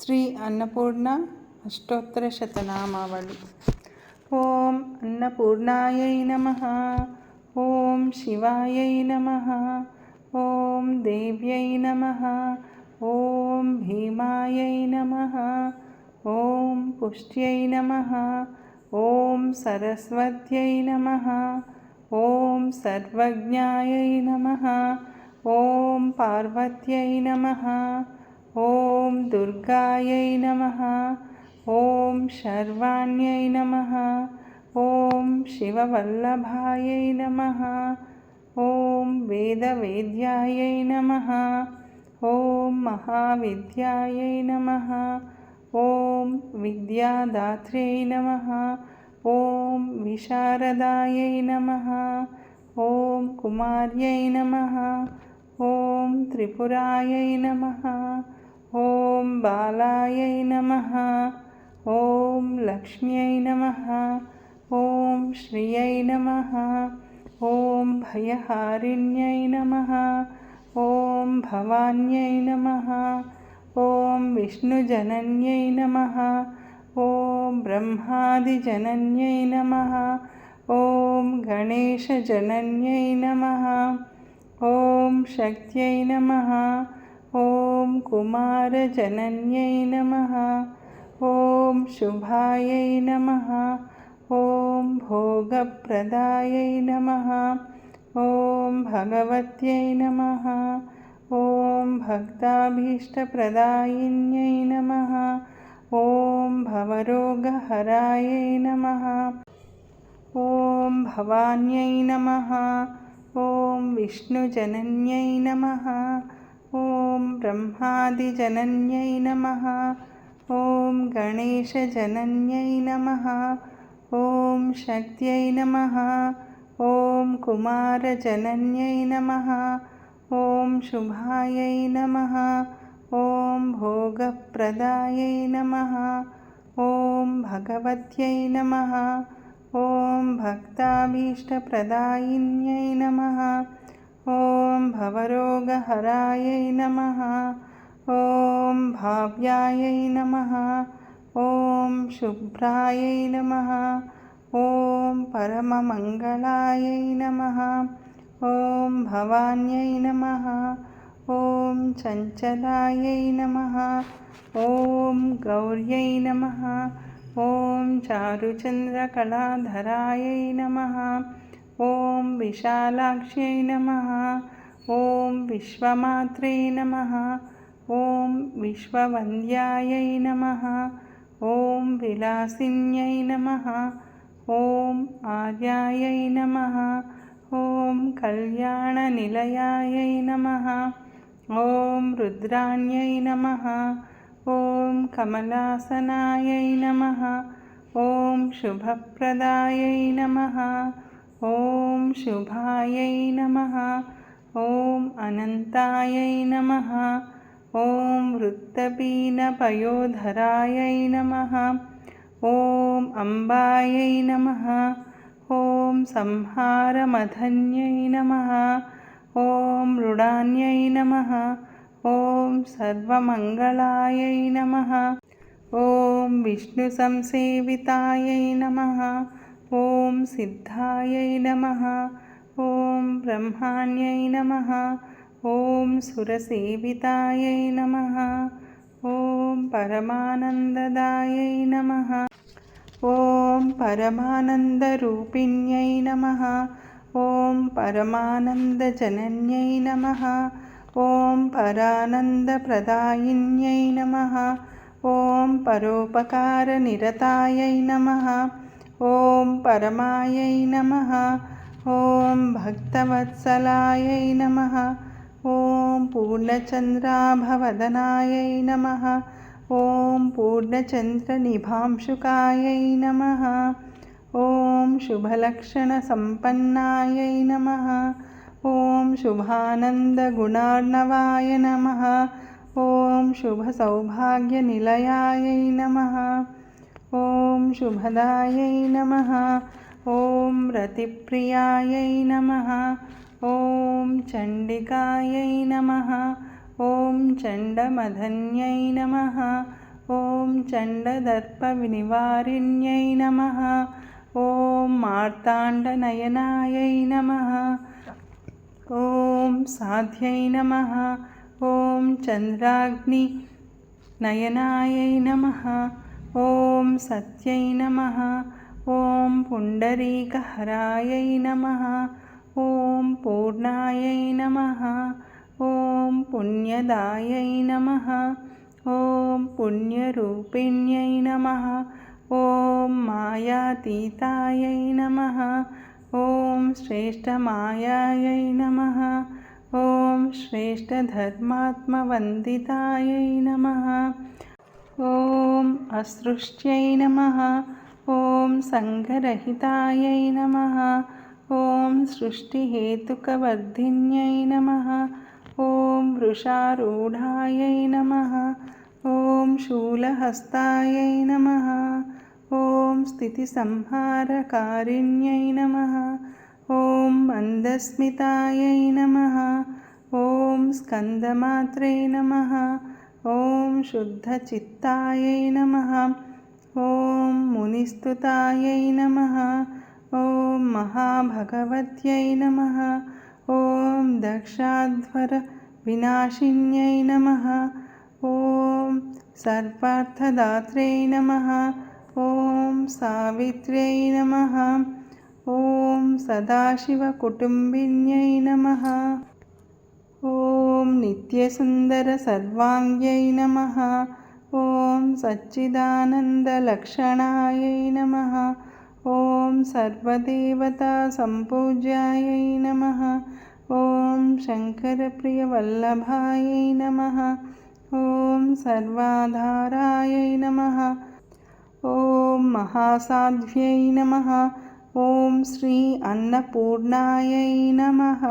శ్రీ అన్నపూర్ణ అష్టోత్తర శతనామావళి. ఓం అన్నపూర్ణాయై నమ. ఓం శివాయై నమ. ఓం దేవ్యై నమ. ఓం భీమాయై నమ. ఓం పుష్ట్యై నమ. ఓం సరస్వత్యై నమ. ఓం సర్వజ్ఞాయై నమ. ఓం పార్వత్యై నమ. ఓం దుర్గాయై నమ. ఓం శర్వాణ్యై నమ. ఓం శివవల్లభాయై నమ. ఓం వేదవేద్యాయై నమ. ఓం మహావిద్యాయై నమ. ఓం విద్యాదాత్ర్యై నమ. ఓం విశారదాయై నమ. ఓం కుమార్యై నమ. ఓం త్రిపురాయై నమ. ఓం బాలాయై నమ ఓం లక్ష్మ్యై నమ ఓం శ్రియై నమ ఓం భయహారిణ్యై నమ ఓం భవాన్యై నమ ఓం విష్ణుజనన్యై నమ ఓం బ్రహ్మాదిజనన్యై నమ ఓం గణేశజనన్యై నమ ఓం శక్త్యై నమ ఓం కుమారజనన్యై నమ ఓం శుభాయై నమ ఓం భోగప్రదాయై నమ ఓం భగవత్యై నమ ఓం భక్తాభీష్టప్రదాయిన్యై నమ ఓం భవరోగహరాయై నమ ఓం భవాన్యై నమ ఓం విష్ణుజనన్యై నమ ఓం బ్రహ్మాదిజనన్యై నమ ఓం గణేశజనన్యై నమ ఓం శక్త్యై నమ ఓం కుమారజనన్యై నమ ఓం శుభాయై నమ ఓం భోగప్రదాయై నమ ఓం భగవత్యై నమ ఓం భక్తాభీష్టప్రదాయిన్యై నమ ఓం భవరోగహరాయై నమ. ఓం భావ్యాయై నమ. ఓం శుభ్రాయై నమ. ఓం పరమమంగళాయై నమ. ఓం భవాన్యై నమ. ఓం చంచలాయై నమ. ఓం గౌర్యై నమ. ఓం చారుచంద్రకళాధరాయై నమ. ఓం విశాలాక్షై నమ ఓం విశ్వమాత్రే నమ ఓం విశ్వవంద్యాయై నమ ఓం విలాసిన్యై నమ ఓం ఆర్యాయై నమ ఓం కళ్యాణనిలయాయై నమ ఓం రుద్రాణ్యై నమ ఓం కమలాసనాయై నమ ఓం శుభప్రదాయై నమ ఓం శుభాయై నమ. ఓం అనంతాయై నమ. ఓం వృత్తపీనపయోధరాయై నమ. ఓం అంబాయై నమ. ఓం సంహారమధన్యై నమ. ఓం మృడాన్యై నమ. ఓం సర్వమంగళాయై నమ. ఓం విష్ణు సంసేవితాయై నమ. ఓం సిద్ధాయై నమ. ఓం బ్రహ్మాణ్యై నమ. ఓం సురసేవితాయై నమ. ఓం పరమానందదాయై నమ. ఓం పరమానందరూపిణ్యై నమ. ఓం పరమానందజనన్యై నమ. ఓం పరానందప్రదాయిన్యై నమ. ఓం పరోపకారనిరతాయై నమ. ఓం పరమాయై నమ ఓం భక్తవత్సలాయై నమ ఓం పూర్ణచంద్రాభవదనాయై నమ ఓం పూర్ణచంద్రనిభాంశుకాయై నమ ఓం శుభలక్షణసంపన్నాయై నమ ఓం శుభానందగుణార్ణవాయ నమ ఓం శుభసౌభాగ్యనిలయాయై నమ ఓం శుభదాయై నమ. ఓం రతిప్రియాయై నమ. ఓం చండికాయై నమ. ఓం చండమధన్యై నమ. ఓం చండదర్పవినివారిణ్యై నమ. ఓం మార్తాండనయనాయై నమ. ఓం సాధ్యై నమ. ఓం చంద్రాగ్ని నయనాయై నమ. ఓం సత్యై నమ. ఓం పుండరీకహరాయై నమ. ఓం పూర్ణాయై నమ. ఓం పుణ్యదాయై నమ. ఓం పుణ్యరూపిణ్యై నమ. ఓం మాయాతీతాయై నమ. ఓం శ్రేష్టమాయాయై నమ. ఓం శ్రేష్టధర్మాత్మవందితాయై నమ. ఓం అసృష్ట్యై నమ. ఓం సంఘరహితాయై నమ. ఓం సృష్టిహేతుకవర్ధిన్యై నమ. ఓం వృషారూఢాయై నమ. ఓం శూలహస్తాయై నమ. ఓం స్థితిసంహారకారిణ్యై నమ. ఓం మందస్మితాయై నమ. ఓం స్కందమాత్రే నమ. ॐ शुद्धचित्तायै नमः ॐ मुनिस्तुतायै नमः ॐ महाभगवत्यै नमः ॐ दक्षाध्वरविनाशिन्यै नमः ॐ सर्वार्थदात्रे नमः ॐ सावित्र्यै नमः ॐ सदाशिवकुटुम्बिन्यै नमः ॐ नित्यसुन्दरसर्वाङ्ग्यै नमः ॐ सच्चिदानन्दलक्षणायै नमः ॐ सर्वदेवतासम्पूज्यायै नमः ॐ शङ्करप्रियवल्लभायै नमः ॐ सर्वाधारायै नमः ॐ महासाध्व्यै नमः ॐ श्री अन्नपूर्णायै नमः